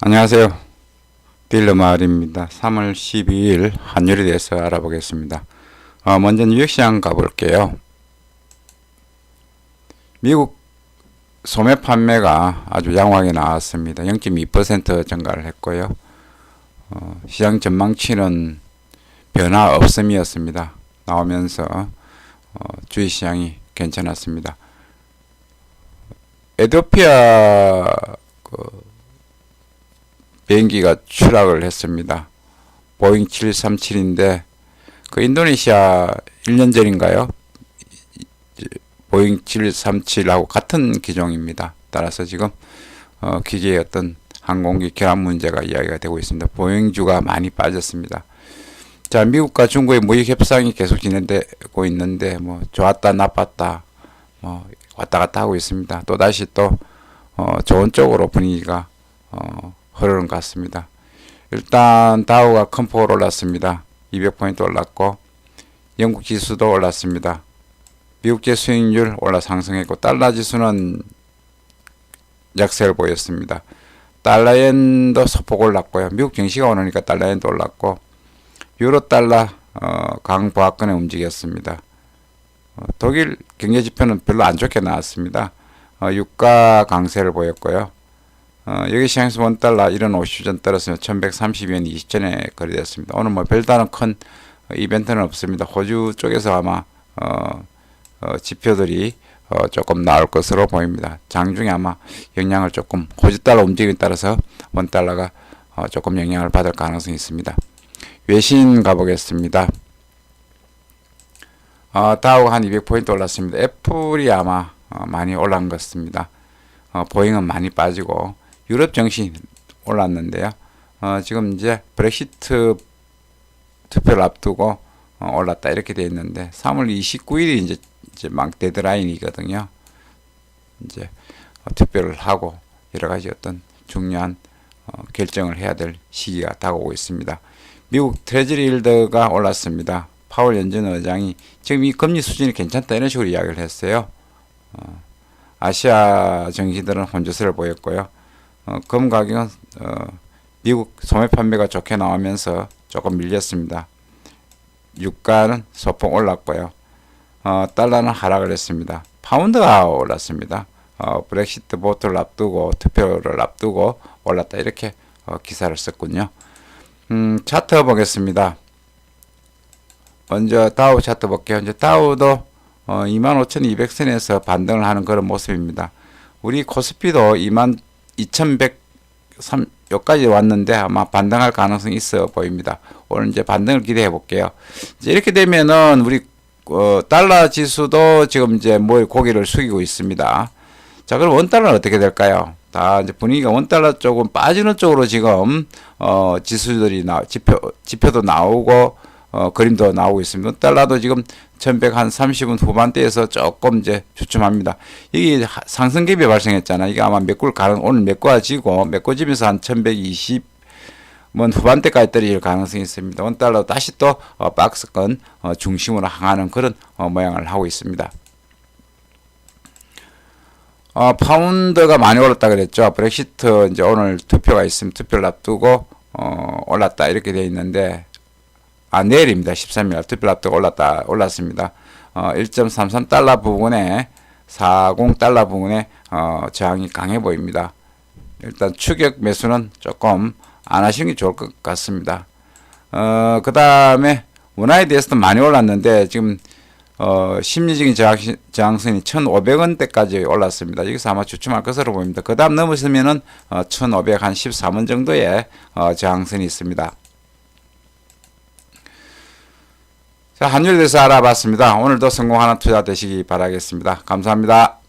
안녕하세요. 딜러 마을입니다. 3월 12일 환율에 대해서 알아보겠습니다. 어, 먼저 뉴욕시장 가볼게요. 미국 소매 판매가 아주 양호하게 나왔습니다. 0.2% 증가를 했고요. 어, 시장 전망치는 변화 없음이었습니다. 나오면서 어, 주식 시장이 괜찮았습니다. 에도피아 그 비행기가 추락을 했습니다. 보잉 737인데 그 인도네시아 1년 전인가요? 보잉 737하고 같은 기종입니다. 따라서 지금 어, 기계의 어떤 항공기 결함 문제가 이야기가 되고 있습니다. 보잉주가 많이 빠졌습니다. 자, 미국과 중국의 무역 협상이 계속 진행되고 있는데 뭐 좋았다 나빴다 뭐 왔다 갔다 하고 있습니다. 또 다시 또 어, 좋은 쪽으로 분위기가 어, 흐르는 것 같습니다. 일단 다우가 큰 폭으로 올랐습니다. 200포인트 올랐고 영국 지수도 올랐습니다. 미국제 수익률 올라 상승했고 달러 지수는 약세를 보였습니다. 달러엔도 소폭 올랐고요. 미국 증시가 오르니까 달러엔도 올랐고 유로 달러 어, 강보합권에 움직였습니다. 어, 독일 경제 지표는 별로 안 좋게 나왔습니다. 어, 유가 강세를 보였고요. 어, 여기 시장에서 원 달러 이런 50전 떨어지면 1130원 20전에 거래됐습니다. 오늘 뭐 별다른 큰 이벤트는 없습니다. 호주 쪽에서 아마 어, 어, 지표들이 어, 조금 나올 것으로 보입니다. 장중에 아마 영향을 조금 호주 달러 움직임에 따라서 원 달러가 어, 조금 영향을 받을 가능성이 있습니다. 외신 가보겠습니다. 어, 다우가 한 200포인트 올랐습니다. 애플이 아마 어, 많이 올라간 것 같습니다. 어, 보잉은 많이 빠지고 유럽 정신 올랐는데요. 어, 지금 이제 브렉시트 투표를 앞두고 어, 올랐다 이렇게 되어 있는데 3월 29일이 이제 이제 막 데드라인이거든요. 이제 어, 투표를 하고 여러 가지 어떤 중요한 어, 결정을 해야 될 시기가 다가오고 있습니다. 미국 트레저리 일드가 올랐습니다. 파월 연준 의장이 지금 이 금리 수준이 괜찮다 이런 식으로 이야기를 했어요. 어, 아시아 정시들은 혼조세를 보였고요. 어, 금 가격은 어, 미국 소매 판매가 좋게 나오면서 조금 밀렸습니다. 유가는 소폭 올랐고요. 어, 달러는 하락을 했습니다. 파운드가 올랐습니다. 어, 브렉시트 보트를 앞두고 투표를 앞두고 올랐다 이렇게 어, 기사를 썼군요. 음, 차트 보겠습니다. 먼저 다우 차트 볼게요. 이제 다우도 어, 25,200선에서 반등을 하는 그런 모습입니다. 우리 코스피도 22,103 여기까지 왔는데 아마 반등할 가능성이 있어 보입니다. 오늘 이제 반등을 기대해 볼게요. 이제 이렇게 되면은 우리 어, 달러 지수도 지금 이제 뭐 고개를 숙이고 있습니다. 자, 그럼 원 달러는 어떻게 될까요? 다 이제 분위기가 원 달러 쪽은 빠지는 쪽으로 지금 어, 지수들이 나 지표 지표도 나오고 어, 그림도 나오고 있습니다. 원 달러도 지금 1100한 30분 후반대에서 조금 이제 주춤합니다. 이게 상승갭이 발생했잖아. 이게 아마 메꿀 가능 오늘 메꿔지고 메꿔지면서 한 1120. 뭐 후반대까지 떨어질 가능성이 있습니다. 원 달러 다시 또 어, 박스권 어, 중심으로 향하는 그런 어, 모양을 하고 있습니다. 어, 파운드가 많이 올랐다 그랬죠. 브렉시트 이제 오늘 투표가 있으면 투표를 앞두고 어, 올랐다 이렇게 되어 있는데 아 내일입니다. 13일 투표를 앞두고 올랐다 올랐습니다. 어, 1.33달러 부분에 40달러 부분에 어, 저항이 강해 보입니다. 일단 추격 매수는 조금 안 하시는 게 좋을 것 같습니다. 어, 그 다음에 원화에 대해서도 많이 올랐는데 지금 어, 심리적인 저항, 저항선이 1,500원대까지 올랐습니다. 여기서 아마 주춤할 것으로 보입니다. 그 다음 넘으시면은 어, 1,513원 정도의 어, 저항선이 있습니다. 자, 환율에 대해서 알아봤습니다. 오늘도 성공하는 투자 되시기 바라겠습니다. 감사합니다.